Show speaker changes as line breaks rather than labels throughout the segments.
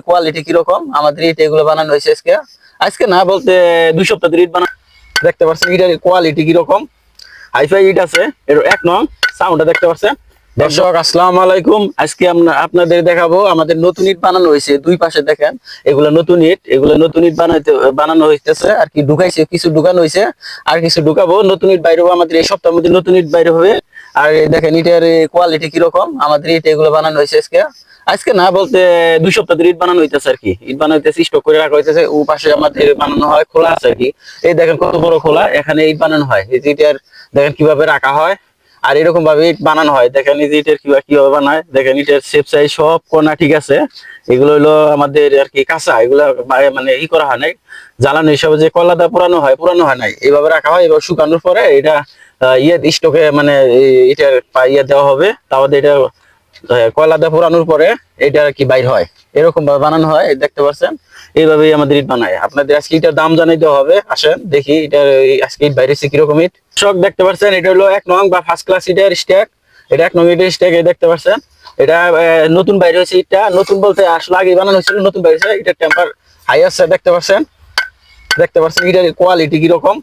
Quality কীরকম আমাদের ইট এগুলো বানানো হয়েছে আজকে। আজকে না বলতে দুই সপ্তাহ ইট বানানো দেখতে পাচ্ছেন ইটের কোয়ালিটি কীরকম হাইফাই ইট আছে, এর এক নং সাউন্ডটা দেখতে পাচ্ছেন দর্শক, আসসালামু আলাইকুম। আজকে আমরা- আপনাদের দেখাবো, আমাদের নতুন ইট বানানো হয়েছে। দুই পাশে দেখেন, এগুলো নতুন ইট এগুলো নতুন ইট বানাইতে বানানো হইতেছে। আর কি ঢুকাইছে, কিছু ঢুকানো হয়েছে আর কিছু ঢুকাবো, নতুন ইট বাইরে হবে, আমাদের এই সপ্তাহের মধ্যে নতুন ইট বাইরে হবে। আর দেখেন ইটের কোয়ালিটি কীরকম আমাদের ইট এগুলো বানানো হয়েছে আজকে। আজকে না বলতে দুই সপ্তাহ ধরে ইট বানানো হইতেছে আর কি। ইট বানানো হইতেছে স্টক করে রাখা হইতেছে, ও পাশে আমাদের বানানো হয় খোলা আছে আর কি। এই দেখেন কত বড় খোলা, এখানে ইট বানানো হয়। এই যে দেখেন কীভাবে রাখা হয় আর এরকম ভাবে ইট বানানো হয়। দেখেন এই যে কীভাবে কীভাবে বানায় দেখেন ইটের শেপ সাইজ সব কোনা ঠিক আছে। এগুলো হলো আমাদের আর কি কাঁচা, এগুলো মানে ই করা হয় নাই। জ্বালানো হিসাবে যে কলাদা পুরানো হয় পুরানো হয় নাই। এইভাবে রাখা হয়, এবার শুকানোর পরে এটা ইয়ে স্টকে মানে এটার ইয়ে দেওয়া হবে। তাহলে এটা আহ, কয়লাদা পুরানোর পরে এটা আর কি বাইর হয়। এরকম ভাবে বানানো হয় দেখতে পাচ্ছেন? এইভাবেই আমাদের ইট বানায়। আপনাদের আজকে এটার দাম জানাই দেওয়া হবে আসেন দেখি এটার আজকে ইট বাইরেছে কীরকম ইট। সব দেখতে পাচ্ছেন এটা হলো এক নং বা ফার্স্ট ক্লাস ইটের স্ট্যাক এটা এক নং ইটের স্ট্যাক দেখতে পাচ্ছেন? এটা নতুন বাইরে হয়েছে ইটটা। নতুন বলতে আসলে আগে বানানো হয়েছিল নতুন বাইরে হয়েছে। টেম্পার হাই আছে দেখতে পাচ্ছেন? দেখতে পাচ্ছেন এটার কোয়ালিটি কীরকম?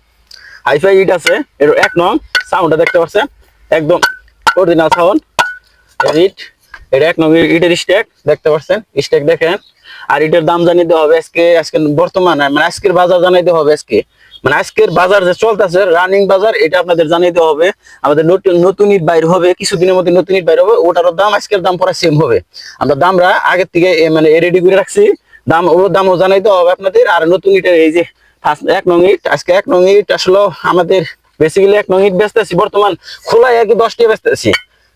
হাইফাই ইট আছে এর এক নং সাউন্ডটা দেখতে পাচ্ছেন? একদম অরিজিনাল সাউন্ড ইট। এটা এক নং ইটের স্ট্যাক দেখতে পাচ্ছেন? স্ট্যাক দেখেন। আর এটার দাম দেওয়া হবে আজকে আজকে বর্তমানে মানে আজকের বাজার জানাই দেওয়া হবে আজকে। মানে আজকের বাজার যে চলতেছে রানিং বাজার, এটা আপনাদের দেওয়া হবে। আমাদের নতুন নতুন ইট বাইর হবে, কিছুদিনের মধ্যে নতুন ইট বাইর হবে, ওটারও দাম আজকের দাম পরে সেম হবে। আমরা দামরা আগের থেকে মানে রেডি করে রাখছি। দাম, ওর দামও জানাই দেওয়া হবে আপনাদের। আর নতুন ইটের এই যে ফার্স্ট, এক নং ইট, আজকে এক নং ইট আসলে আমাদের বেসিক্যালি এক নং ইট বেচতেছি, বর্তমান খোলায় আর কি দশটি বেচতেছি।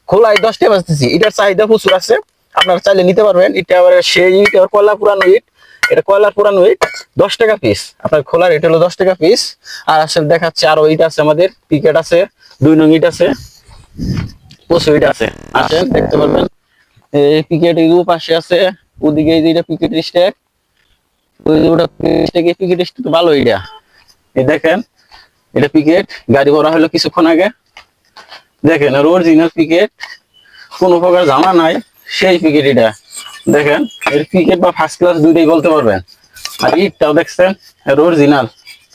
খোলায় দশটা বাজতেছি। এটার চাহিদা প্রচুর আছে। আপনারা চাইলে নিতে পারবেন। এটা আবার সেই ইট আবার কয়লা পুরানো ইট। এটা কয়লার পুরানো ইট, দশ টাকা পিস আপনার খোলার ইট হলো দশ টাকা পিস আর আসলে দেখাচ্ছে আরও ইট আছে আমাদের। পিকেট আছে, দুই নং ইট আছে। প্রচুর ইট আছে। আসেন, দেখতে পারবেন। এই পিকেট এগুলো পাশে আছে। ওদিকে এই যে এটা পিকেট স্ট্যাক ওই যে ওটা স্ট্যাক পিকেট স্ট্যাক ভালো এটা এই দেখেন, এটা পিকেট গাড়ি ভরা হলো কিছুক্ষণ আগে। দেখেন, আর অরিজিনাল পিকেট কোনো প্রকার জামা নাই, সেই পিকেট এটা। দেখেন, এর পিকেট বা ফার্স্ট ক্লাস দুইটাই বলতে পারবেন। আর ইটটাও দেখছেন এর অরিজিনাল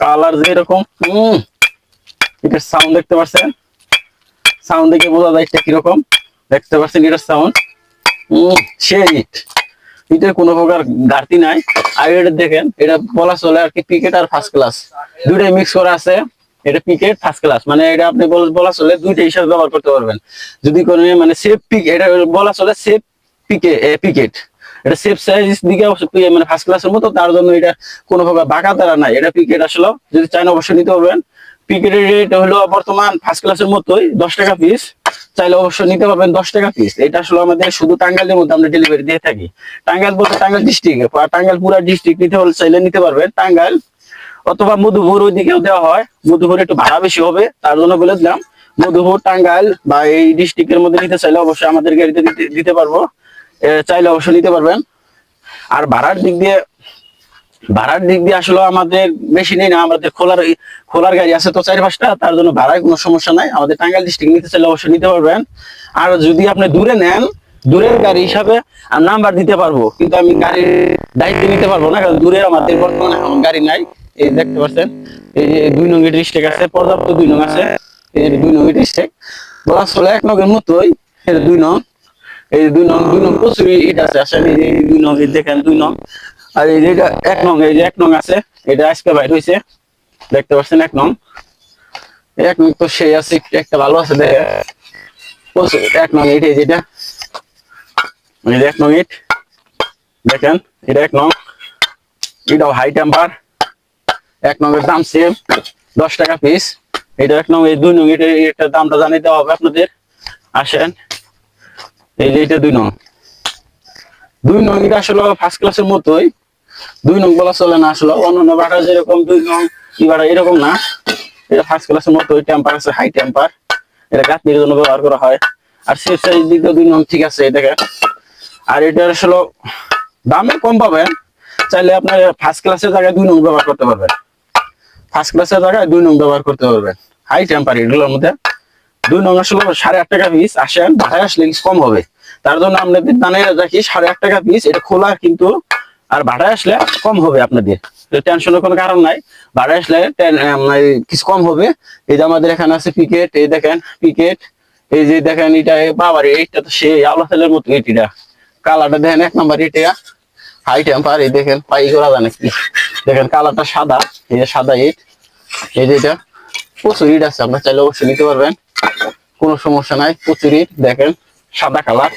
কালার যে এরকম হম এটার সাউন্ড দেখতে পাচ্ছেন সাউন্ড দেখে বোঝা যায় এটা কীরকম। দেখতে পাচ্ছেন এটার সাউন্ড হম সেই ইট এটার কোনো প্রকার ঘাটতি নাই। আর এটা দেখেন, এটা বলা চলে আর কি পিকেট আর ফার্স্ট ক্লাস দুইটাই মিক্স করা আছে। এটা পিকেট ফার্স্ট ক্লাস মানে এটা আপনি বল- চলে দুইটা হিসাবে ব্যবহার করতে পারবেন। যদি কোনো মানে সেফ পিক এটা বলা চলে সেফ পিকে পিকেট এটা সেফ সাইজ দিকে মানে ফার্স্ট ক্লাসের মতো, তার জন্য এটা কোনো প্রকার বাঁকা তারা নাই। এটা পিকেট আসলে যদি চাইলে অবশ্যই নিতে পারবেন। পিকেটের রেট হলো বর্তমান ফার্স্ট ক্লাসের মতোই দশ টাকা পিস চাইলে অবশ্যই নিতে পারবেন দশ টাকা পিস এটা আসলে আমাদের শুধু টাঙ্গাইলের মধ্যে আমরা ডেলিভারি দিয়ে থাকি। টাঙ্গাইল বলতে টাঙ্গাইল ডিস্ট্রিক্ট টাঙ্গাইল পুরা ডিস্ট্রিক্ট নিতে হলে চাইলে নিতে পারবেন। টাঙ্গাইল অথবা মধুপুর ওই দিকেও দেওয়া হয়। মধুপুর একটু ভাড়া বেশি হবে, তার জন্য বলে দিলাম। মধুপুর টাঙ্গাইল বা এই ডিস্ট্রিক্টের মধ্যে নিতে চাইলে অবশ্যই আমাদের গাড়িতে দিতে- পারব। চাইলে অবশ্যই নিতে পারবেন। আর ভাড়ার দিক দিয়ে ভাড়ার দিক দিয়ে আসলে আমাদের বেশি নেই না, আমাদের খোলার খোলার গাড়ি আছে তো চার পাঁচটা তার জন্য ভাড়ায় কোনো সমস্যা নাই। আমাদের টাঙ্গাইল ডিস্ট্রিক্ট নিতে চাইলে অবশ্যই নিতে পারবেন। আর যদি আপনি দূরে নেন, দূরের গাড়ি হিসাবে নাম্বার দিতে পারব, কিন্তু আমি গাড়ির দায়িত্ব নিতে পারব না, কারণ দূরে আমাদের বর্তমানে গাড়ি নাই। এই দেখতে পাচ্ছেন? এই যে দুই নং ডিস্ট্রিক্ট আছে, পর্যাপ্ত দুই নং আছে। এই দুই নং ডিস্ট্রিক্ট বলা চলে এক নগের মতোই দুই নং। এই দুই নং দুই নং প্রচুর ইট আছে, আসেন এই দুই নং, এই দেখেন দুই নং। আর এই যেইটা এক নং, এই যে এক নং আছে, এটা আজকে বাইর হয়েছে দেখতে পাচ্ছেন এক নং। এক নং তো সেই আছে, একটা ভালো আছে দেখে এক নং ইট, এই যেটা এই এক নং ইট। দেখেন, এটা এক নং। এটাও হাই টেম্পার এক নংয়ের দাম সেম দশ টাকা পিস এটা এক নং, এই দুই নং, এটা এটার দামটা জানিয়ে দেওয়া হবে আপনাদের। আসেন। এই যে এটা দুই নং। দুই নং এটা আসলে ফার্স্ট ক্লাসের মতোই। দুই নং বলা চলে না আসলে। অন্যান্য বাটা যেরকম দুই নং বাটা এরকম না। এটা ফার্স্ট ক্লাসের মতোই টেম্পার আছে হাই টেম্পার এটা গাঁথনির জন্য ব্যবহার করা হয়। আর সেফ সাইজ দিক দুই নং ঠিক আছে দেখেন। আর এটা আসলে দামে কম পাবেন। চাইলে আপনার ফার্স্ট ক্লাসের জায়গায় দুই নং ব্যবহার করতে পারবেন। ফার্স্ট ক্লাসের জায়গায় দুই নং ব্যবহার করতে পারবেন। হাই টেম্পার এগুলোর মধ্যে। দুই নং আসলে সাড়ে আট টাকা পিস আসেন ভাড়ায় আসলে কিছু কম হবে। তার জন্য আপনাদের দানের রাখি সাড়ে আট টাকা পিস এটা খোলা কিন্তু আর ভাড়ায় আসলে কম হবে আপনাদের। টেনশনের কোনো কারণ নাই। ভাড়ায় আসলে মানে কিছু কম হবে। এই যে আমাদের এখানে আছে পিকেট এই দেখেন পিকেট এই যে দেখেন এটা বাবার, এইটা তো সেই আলো তেলের মতো এটিটা। কালারটা দেখেন, এক নাম্বার এটা হাই টেম্পার এই দেখেন পাই করা জানে কি। দেখেন কালারটা সাদা, এই যে সাদা ইট। এই যে এটা, প্রচুর ইট আছে, আপনার চাইলে অবশ্যই নিতে পারবেন। কোনো সমস্যা নাই, প্রচুর ইট, দেখেন, সাদা কালার।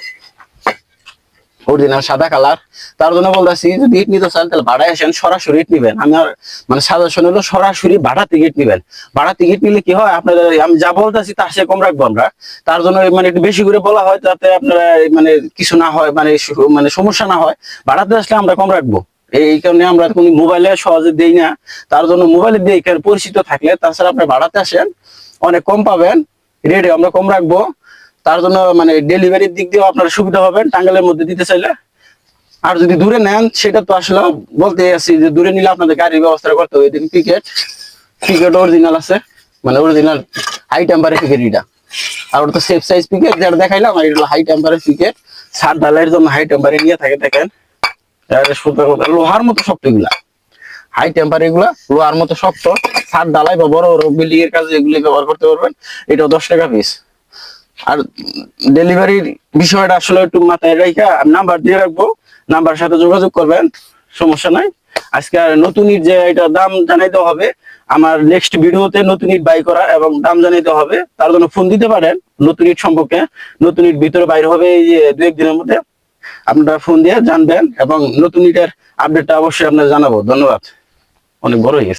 অরিজিনাল সাদা কালার। তার জন্য বলতেছি, যদি ইট নিতে চান, তাহলে ভাড়ায় আসেন, সরাসরি ইট নিবেন। আমি আর মানে সাজেশন হলো সরাসরি ভাড়া টিকিট নিবেন। ভাড়া টিকিট নিলে কি হয়, আপনাদের, আমি যা বলতেছি, তার সে কম রাখব আমরা। তার জন্য মানে একটু বেশি করে বলা হয়, যাতে আপনারা মানে কিছু না হয় মানে মানে সমস্যা না হয়। ভাড়াতে আসলে আমরা কম রাখব। এই কারণে আমরা কোনো মোবাইলে সহজে দেই না। তার জন্য মোবাইলে দিয়ে এখানে পরিচিত থাকলে, তাছাড়া আপনি ভাড়াতে আসেন, অনেক কম পাবেন রেটে আমরা কম রাখব। তার জন্য মানে ডেলিভারির দিক দিয়েও আপনারা সুবিধা হবেন টাঙ্গালের মধ্যে দিতে চাইলে। আর যদি দূরে নেন, সেটা তো আসলে বলতে আছি যে দূরে নিলে আপনাদের গাড়ির ব্যবস্থা করতে হবে। ক্রিকেট ক্রিকেট অরিজিনাল আছে। মানে অরিজিনাল হাই টেম্পারের ক্রিকেট এটা আর ওটা তো সেফ সাইজ পিকেট যেটা দেখাইলাম, আর এটা হাই টেম্পারের পিকেট সার ডালাইয়ের জন্য হাই টেম্পারে নিয়ে থাকে, দেখেন। লোহার মতো শক্ত এগুলা। হাই টেম্পার এগুলা, লোহার মতো শক্ত। সার ডালাই বা বড় বড় বিল্ডিং এর কাজে এগুলি ব্যবহার করতে পারবেন। এটা দশ টাকা পিস আর ডেলিভারির বিষয়টা আসলে একটু মাথায় রেখে নাম্বার দিয়ে রাখব। নাম্বার সাথে যোগাযোগ করবেন, সমস্যা নাই। আজকে আর নতুন ইট যে এটা দাম জানাইতে হবে। আমার নেক্সট ভিডিওতে নতুন ইট বাই করা এবং দাম জানাইতে হবে। তার জন্য ফোন দিতে পারেন নতুন ইট সম্পর্কে। নতুন ইট ভিতরে বাইরে হবে এই যে দু একদিনের মধ্যে। আপনারা ফোন দিয়ে জানবেন এবং নতুন ইটের আপডেটটা অবশ্যই আপনার জানাব। ধন্যবাদ। অনেক বড় হয়ে